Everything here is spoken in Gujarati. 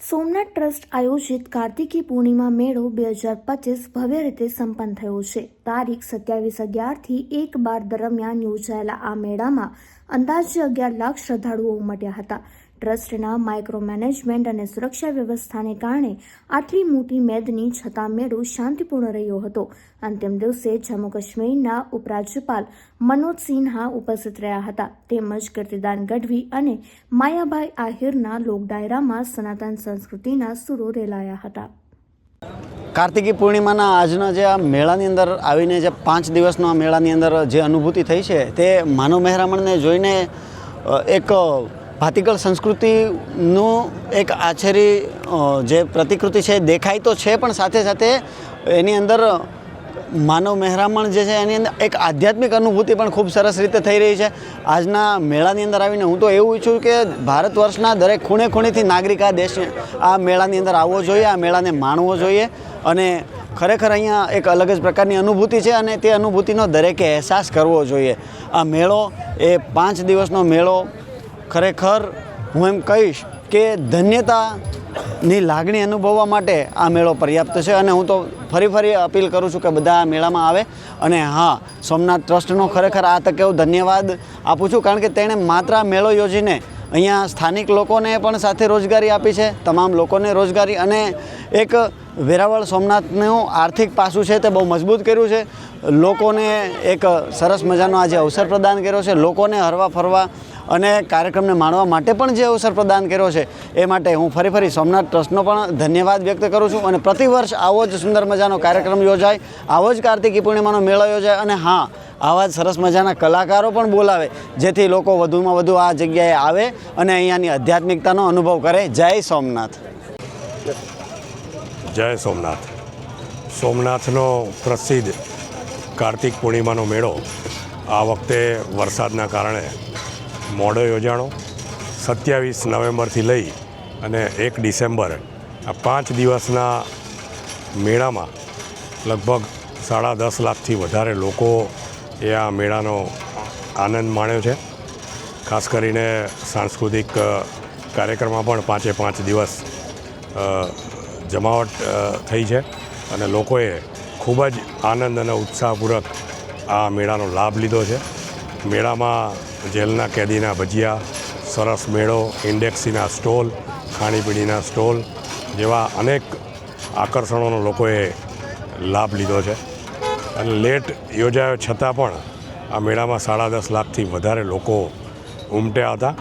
સોમનાથ ટ્રસ્ટ આયોજિત કાર્તિકી પૂર્ણિમા મેળો બે હજાર પચીસ ભવ્ય રીતે સંપન્ન થયો છે. તારીખ સત્યાવીસ અગિયારથી એક બાર દરમિયાન યોજાયેલા આ મેળામાં અંદાજે અગિયાર લાખ શ્રદ્ધાળુઓ ઉમટ્યા હતા. ટ્રસ્ટના માઇક્રો મેનેજમેન્ટ અને સુરક્ષા વ્યવસ્થાને કારણે આટલી મોટી મેદની છતાં મેળો શાંતિપૂર્ણ રહ્યો હતો. અંતિમ દિવસે જમ્મુ કાશ્મીરના ઉપરાજ્યપાલ મનોજ સિન્હા ઉપસ્થિત રહ્યા હતા. તેમજ કીર્તિદાન ગઢવી અને માયાભાઈ આહિરના લોકડાયરામાં સનાતન સંસ્કૃતિના સુરો રેલાયા હતા. કાર્તિકી પૂર્ણિમાના આજના જે આ મેળાની અંદર આવીને જે પાંચ દિવસનો આ મેળાની અંદર જે અનુભૂતિ થઈ છે તે માનવ મહેરામણને જોઈને એક ભાતિગળ સંસ્કૃતિનું એક આછેરી જે પ્રતિકૃતિ છે દેખાય તો છે, પણ સાથે સાથે એની અંદર માનવ મહેરામણ જે છે એની અંદર એક આધ્યાત્મિક અનુભૂતિ પણ ખૂબ સરસ રીતે થઈ રહી છે. આજના મેળાની અંદર આવીને હું તો એવું ઈચ્છું કે ભારત વર્ષના દરેક ખૂણે ખૂણેથી નાગરિક આ દેશ આ મેળાની અંદર આવવો જોઈએ, આ મેળાને માણવો જોઈએ અને ખરેખર અહીંયા એક અલગ જ પ્રકારની અનુભૂતિ છે અને તે અનુભૂતિનો દરેકે અહેસાસ કરવો જોઈએ. આ મેળો એ પાંચ દિવસનો મેળો ખરેખર હું એમ કહીશ કે ધન્યતાની લાગણી અનુભવવા માટે આ મેળો પર્યાપ્ત છે અને હું તો ફરી ફરી અપીલ કરું છું કે બધા આ મેળામાં આવે. અને હા, સોમનાથ ટ્રસ્ટનો ખરેખર આ તકે હું ધન્યવાદ આપું છું કારણ કે તેણે માત્ર આ મેળો યોજીને અહીંયા સ્થાનિક લોકોને પણ સાથે રોજગારી આપી છે, તમામ લોકોને રોજગારી અને એક વેરાવળ સોમનાથનું આર્થિક પાસું છે તે બહુ મજબૂત કર્યું છે. લોકોને એક સરસ મજાનો આજે અવસર પ્રદાન કર્યો છે. લોકોને હરવા ફરવા અને કાર્યક્રમને માણવા માટે પણ જે અવસર પ્રદાન કર્યો છે, એ માટે હું ફરી ફરી સોમનાથ ટ્રસ્ટનો પણ ધન્યવાદ વ્યક્ત કરું છું અને પ્રતિવર્ષ આવો જ સુંદર મજાનો કાર્યક્રમ યોજાય, આવો જ કાર્તિકી પૂર્ણિમાનો મેળો યોજાય અને હા, આવા જ સરસ મજાના કલાકારો પણ બોલાવે, જેથી લોકો વધુમાં વધુ આ જગ્યાએ આવે અને અહીંયાની આધ્યાત્મિકતાનો અનુભવ કરે. જય સોમનાથ. જય સોમનાથ. સોમનાથનો પ્રસિદ્ધ કાર્તિક પૂર્ણિમાનો મેળો આ વખતે વરસાદના કારણે મોડો યોજાણો સત્યાવીસ નવેમ્બરથી લઈ અને એક ડિસેમ્બર આ પાંચ દિવસના મેળામાં લગભગ સાડા દસ લાખથી વધારે લોકો એ આ મેળાનો આનંદ માણ્યો છે. ખાસ કરીને સાંસ્કૃતિક કાર્યક્રમમાં પણ પાંચે પાંચ દિવસ જમાવટ થઈ છે અને લોકોએ ખૂબ જ આનંદ અને ઉત્સાહપૂર્વક આ મેળાનો લાભ લીધો છે. મેળામાં જેલના કેદીના ભજીયા, સરસ મેળો, ઇન્ડેક્સીના સ્ટોલ, ખાણીપીણીના સ્ટોલ જેવા અનેક આકર્ષણોનો લોકોએ લાભ લીધો છે. અને લેટ યોજાયો છતાં પણ આ મેળામાં સાડા દસ લાખથી વધારે લોકો ઉમટ્યા હતા.